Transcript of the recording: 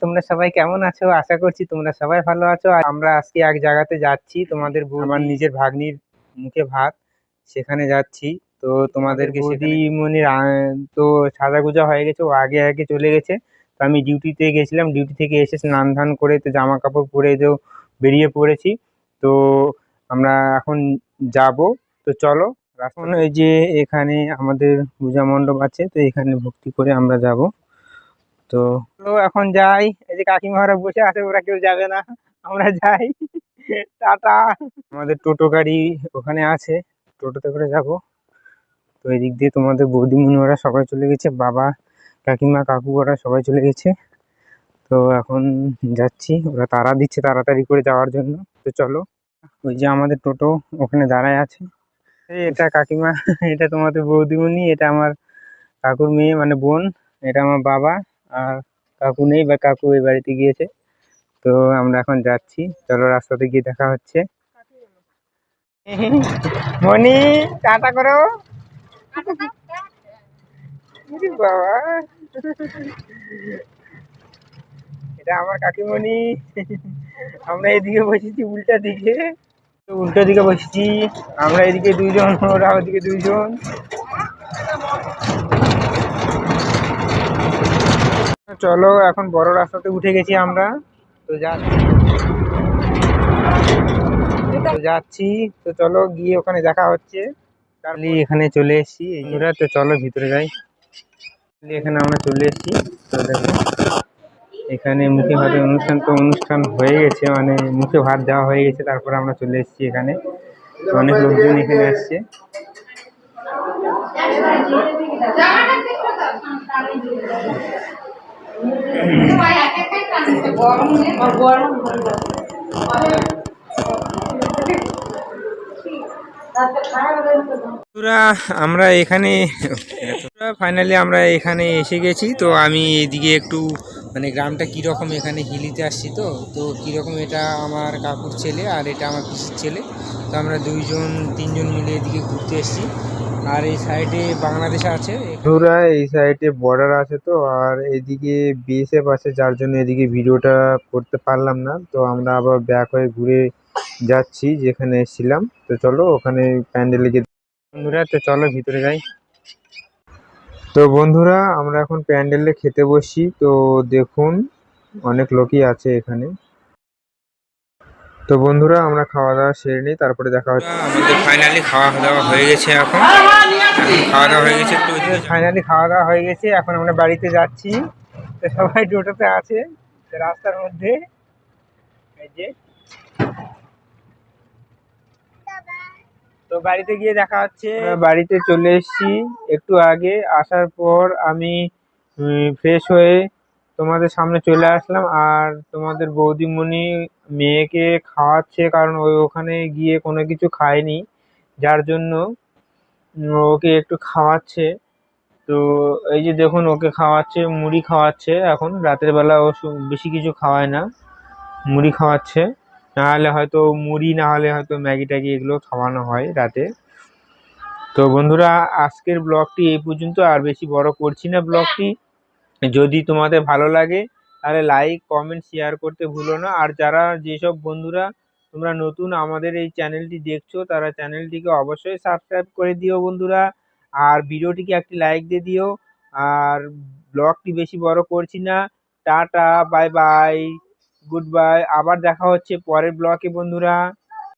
তোমরা সবাই কেমন আছো? আশা করছি তোমরা সবাই ভালো আছো। আর আমরা আজকে এক জায়গাতে যাচ্ছি তোমাদের আমার নিজের ভাগ্নির মুখে ভাত সেখানে যাচ্ছি। তো তোমাদেরকে দিদিমণির তো সাজাগুজা হয়ে গেছে ও আগে আগে চলে গেছে। তো আমি ডিউটিতে গেছিলাম ডিউটি থেকে এসে স্নান ধান করে তো জামা কাপড় পরে তো বেরিয়ে পড়েছি। তো আমরা এখন যাব। তো চলো এখন এই যে এখানে আমাদের পূজা মণ্ডপ আছে তো এখানে ভক্তি করে আমরা যাব। তো তো এখন যাই এই যে কাকিমারা বসে আছে ওরা কেউ যাবে না। আমরা যাই। টাটা। আমাদের টোটো গাড়ি ওখানে আছে টোটোতে করে যাব। তো এদিক দিয়ে তোমাদের বৌদিমণি ওরা সবাই চলে গেছে বাবা কাকিমা কাকু ওরা সবাই চলে গেছে। তো এখন যাচ্ছি ওরা তাড়া দিচ্ছে তাড়াতাড়ি করে যাওয়ার জন্য। তো চলো ওই যে আমাদের টোটো ওখানে দাঁড়ায় আছে। এটা কাকিমা এটা তোমাদের বৌদিমণি এটা আমার কাকুর মেয়ে মানে বোন এটা আমার বাবা। আর কাকু নেই বা কাকু এই বাড়িতে গিয়েছে, তো আমরা এখন যাচ্ছি। চলো রাস্তাতে গিয়ে দেখা হচ্ছে। মনি টাটা করো। বাবা। এটা আমার কাকিমণি। আমরা এদিকে বসেছি উল্টা দিকে। উল্টো দিকে বসেছি। আমরা এদিকে দুইজন, ওরা ওদিকে দুইজন। চলো, এখন বড় রাস্তাতে উঠে গেছি আমরা। তো যাচ্ছি তো যাচ্ছি। তো চলো, গিয়ে ওখানে দেখা হচ্ছে। চার্লি এখানে চলে এসেছি। এইগুলা তো চলো ভিতরে যাই। এখানে আমরা চলে এসেছি। তো দেখো, এখানে মুখে ভাতের অনুষ্ঠান তো অনুষ্ঠান হয়ে গেছে মানে মুখে ভাত দেওয়া হয়ে গেছে, তারপরে আমরা চলে এসেছি এখানে। অনেক লোকজন এখানে আসছে। আমরা এখানে ফাইনালি আমরা এখানে এসে গেছি। তো আমি এদিকে একটু মানে গ্রামটা কীরকম এখানে হিলিতে আসছি তো তো কীরকম এটা আমার কাকুর ছেলে আর এটা আমার পিসির ছেলে। তো আমরা দুইজন, তিনজন মিলে এদিকে ঘুরতে এসেছি। আর এই সাইডে বাংলাদেশ আছে? বন্ধুরা, এই সাইডে বর্ডার আছে তো, আর এদিকে বিএসএফ আছে, যার জন্য এদিকে ভিডিওটা করতে পারলাম না। তো আমরা আবার ব্যাক হয়ে ঘুরে যাচ্ছি, যেখানে এসেছিলাম। তো চলো, ওখানে প্যান্ডেলে গিয়ে বন্ধুরা, তো চলো ভিতরে যাই। তো বন্ধুরা, আমরা এখন প্যান্ডেলে খেতে বসি তো দেখুন, অনেক লোকই আছে এখানে। তো বন্ধুরা আমরা খাওয়া দাওয়া সেরে নিই তারপরে দেখা হচ্ছে। আমাদের ফাইনালি খাওয়া দাওয়া হয়ে গেছে এখন। খাওয়া দাওয়া হয়ে গেছে ফাইনালি খাওয়া দাওয়া হয়ে গেছে এখন আমরা বাড়িতে যাচ্ছি। তো সবাই টোটোতে আছে রাস্তার মধ্যে। এই যে। তো বাড়িতে গিয়ে দেখা হচ্ছে। বাড়িতে চলে এসেছি একটু আগে। আসার পর আমি ফ্রেশ হয়ে তোমাদের সামনে চলে আসলাম আর তোমাদের বৌদিমণি মেয়েকে খাওয়াচ্ছে কারণ ওই ওখানে গিয়ে কোনো কিছু খায়নি যার জন্য ওকে একটু খাওয়াচ্ছে। তো এই যে দেখুন ওকে খাওয়াচ্ছে মুড়ি খাওয়াচ্ছে এখন। রাতের বেলা ও বেশি কিছু খাওয়ায় না মুড়ি খাওয়াচ্ছে। নাহলে হয়তো মুড়ি না হলে হয়তো ম্যাগি ট্যাগি এগুলো খাওয়ানো হয় রাতে। তো বন্ধুরা আজকের ব্লগটি এই পর্যন্ত। আর বেশি বড় করছি না ব্লগটি। যদি তোমাদের ভালো লাগে, তাহলে লাইক কমেন্ট শেয়ার করতে ভুলো না। আর যারা যেসব বন্ধুরা তোমরা নতুন আমাদের এই চ্যানেলটি দেখছ, তারা চ্যানেলটিকে অবশ্যই সাবস্ক্রাইব করে দিও বন্ধুরা। আর ভিডিওটিকে একটি লাইক দিয়ে দিও। আর ব্লগটি বেশি বড় করছি না। Tata bye bye good bye আবার দেখা হচ্ছে পরের ব্লকে বন্ধুরা।